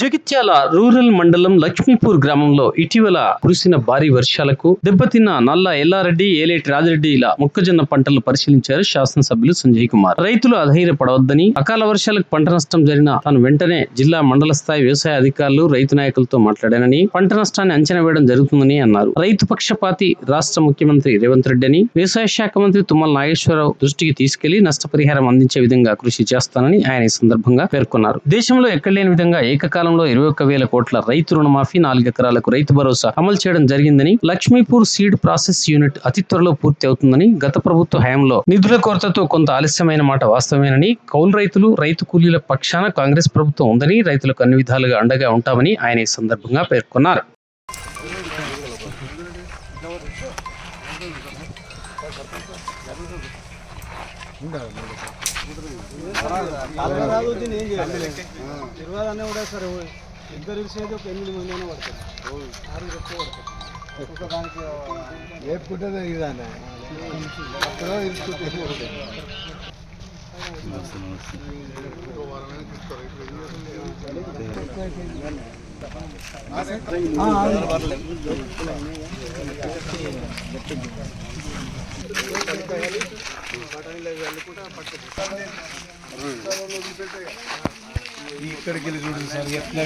Jagtial rural మండలం లక్ష్మీపూర్ గ్రామంలో ఇటీవల కురిసిన భారీ వర్షాలకు దెబ్బతిన్న నల్ల ఎల్లారెడ్డి ఏలేటి రాజిరెడ్డిల మొక్కజొన్న పంటలు పరిశీలించారు శాసనసభ్యులు సంజయ్ కుమార్. రైతులు అధైర్యపడవద్దని అకాల వర్షాలకు పంట నష్టం జరిగిన తాను వెంటనే జిల్లా మండల స్థాయి వ్యవసాయ అధికారులు రైతు నాయకులతో మాట్లాడానని పంట నష్టాన్ని అంచనా వేయడం జరుగుతుందని అన్నారు. రైతు పక్షపాతి రాష్ట్ర ముఖ్యమంత్రి రేవంత్ రెడ్డి అని వ్యవసాయ శాఖ మంత్రి తుమ్మల నాగేశ్వరరావు దృష్టికి తీసుకెళ్ళి నష్టపరిహారం అందించే విధంగా కృషి చేస్తానని ఆయన ఈ సందర్భంగా పేర్కొన్నారు. దేశంలో ఎక్కడ లేని విధంగా కాలంలో ఇరవై ఒక్క వేల కోట్ల రైతు రుణమాఫీ నాలుగు ఎకరాలకు రైతు భరోసా అమలు చేయడం జరిగిందని లక్ష్మీపూర్ సీడ్ ప్రాసెస్ యూనిట్ అతి త్వరలో పూర్తి అవుతుందని గత ప్రభుత్వ హయాంలో నిధుల కొరతతో కొంత ఆలస్యమైన మాట వాస్తవమేనని కౌలు రైతులు రైతు కూలీల పక్షాన కాంగ్రెస్ ప్రభుత్వం ఉందని రైతులకు అన్ని విధాలుగా అండగా ఉంటామని ఆయన ఈ సందర్భంగా పేర్కొన్నారు. రాదు దీన్ని ఏం చేయాలి ఇరవై అన్నీ కూడా సరే ఇద్దరు ఇరిసేది ఒక ఎనిమిది మంది అయినా పడతారు ఆరుగురు ఎక్కువ పడతారు ఒక్కొక్క దానికి వేపుకుంటే ఇదాన్ని అక్కడ ఇరుచుకుంటే ఇక్కడికి వెళ్ళి చూడండి సార్ ఎట్లా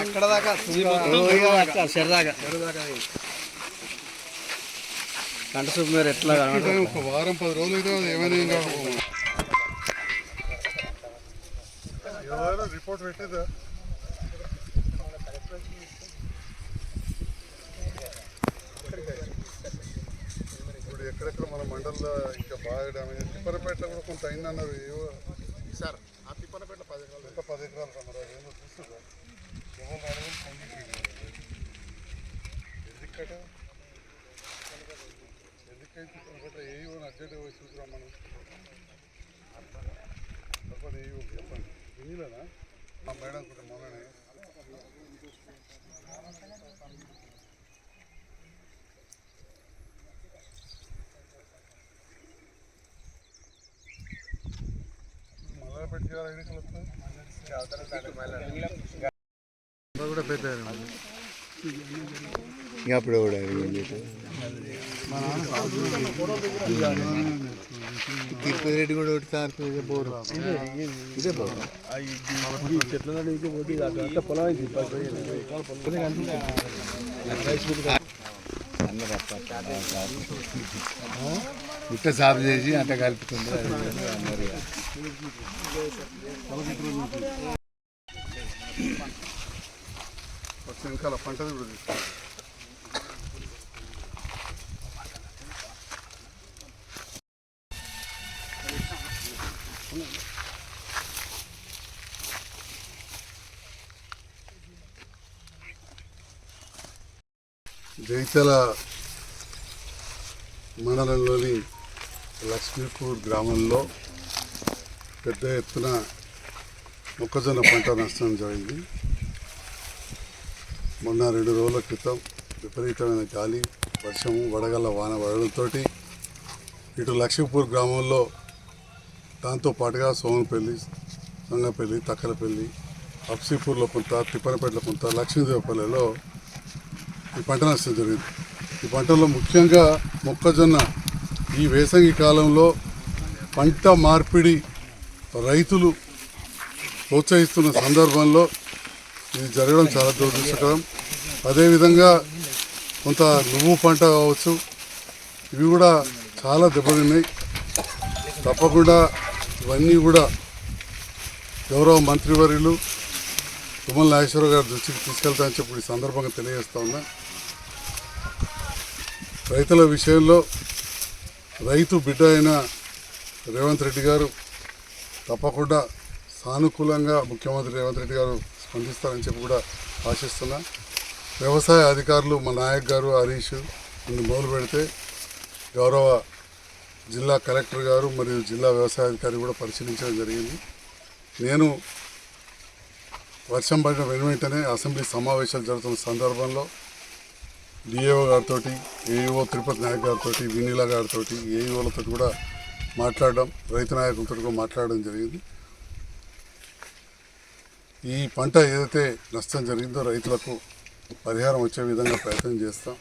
ఎక్కడ దాకా? సరదాగా కంట సూపు మీరు ఎట్లా ఒక వారం పది రోజులు అయితే ఏమైనా ఎవరైనా రిపోర్ట్ పెట్టేదా ఇప్పుడు ఎక్కడెక్కడ మన మండల్లో ఇంకా బాగా డ్యామేజ్ తిప్పరపేటలో కూడా కొంత అయిందన్నారు ఏవో. సార్ ఆ తిప్పరపేట పది ఎకరాలు ఇంకా పది ఎకరాలు మరి? అదేమో చూస్తుందా ఎవరు ఎందుకట? ఎందుకైతే ఏ అర్జెంట్ చూసుకురాం మనం తప్పని ఏ మా మేడం కొంచెం మొన్ననే. కూడా పెట్టారు అప్పుడు కూడా తిరుపతి రెడ్డి కూడా ఒకటి సార్ ఇదే బోరు. ఇదే బోరు. ఇట్ట సాఫ్ చేసి అంట కలుపుతుంది వెనకాల పంటది కూడా తీసుకో జైతల మండలంలోని లక్ష్మీపూర్ గ్రామంలో పెద్ద ఎత్తున మొక్కజొన్న పంట నష్టం జరిగింది. మొన్న రెండు రోజుల క్రితం విపరీతమైన గాలి వర్షము వడగల వాన పడడంతో ఇటు లక్ష్మీపూర్ గ్రామంలో దాంతో పాటుగా సోమపల్లి సంగపల్లి తక్కలపల్లి అప్సీపూర్లో కొంత తిప్పనపేటలో కొంత లక్ష్మీదేవపల్లిలో ఈ పంట నష్టం జరిగింది. ఈ పంటలో ముఖ్యంగా మొక్కజొన్న. ఈ వేసవి కాలంలో పంట మార్పిడి రైతులు ప్రోత్సహిస్తున్న సందర్భంలో ఇది జరగడం చాలా దురదృష్టకరం. అదేవిధంగా కొంత నువ్వు పంట కావచ్చు ఇవి కూడా చాలా దెబ్బతిన్నాయి. తప్పకుండా ఇవన్నీ కూడా గౌరవ మంత్రివర్యులు తుమ్మల నాగేశ్వరరావు గారి దృష్టికి తీసుకెళ్తానని చెప్పి ఈ సందర్భంగా తెలియజేస్తా ఉన్నా. రైతుల విషయంలో రైతు బిడ్డ అయిన రేవంత్ రెడ్డి గారు తప్పకుండా సానుకూలంగా ముఖ్యమంత్రి రేవంత్ రెడ్డి గారు స్పందిస్తారని చెప్పి కూడా ఆశిస్తున్నా. వ్యవసాయ అధికారులు మా నాయక్ గారు హరీష్ నుండి మొదలు పెడితే గౌరవ జిల్లా కలెక్టర్ గారు మరియు జిల్లా వ్యవసాయ అధికారి కూడా పరిశీలించడం జరిగింది. నేను వర్షం పడిన వెను వెంటనే అసెంబ్లీ సమావేశాలు జరుగుతున్న సందర్భంలో డిఏఓ గారితో ఏఈఓ తిరుపతి నాయక్ గారితో వినీలా గారితో ఏఈఓలతో కూడా మాట్లాడడం రైతు నాయకులతో కూడా మాట్లాడడం జరిగింది. ఈ పంట ఏదైతే నష్టం జరిగిందో రైతులకు పరిహారం వచ్చే విధంగా ప్రయత్నం చేస్తాం.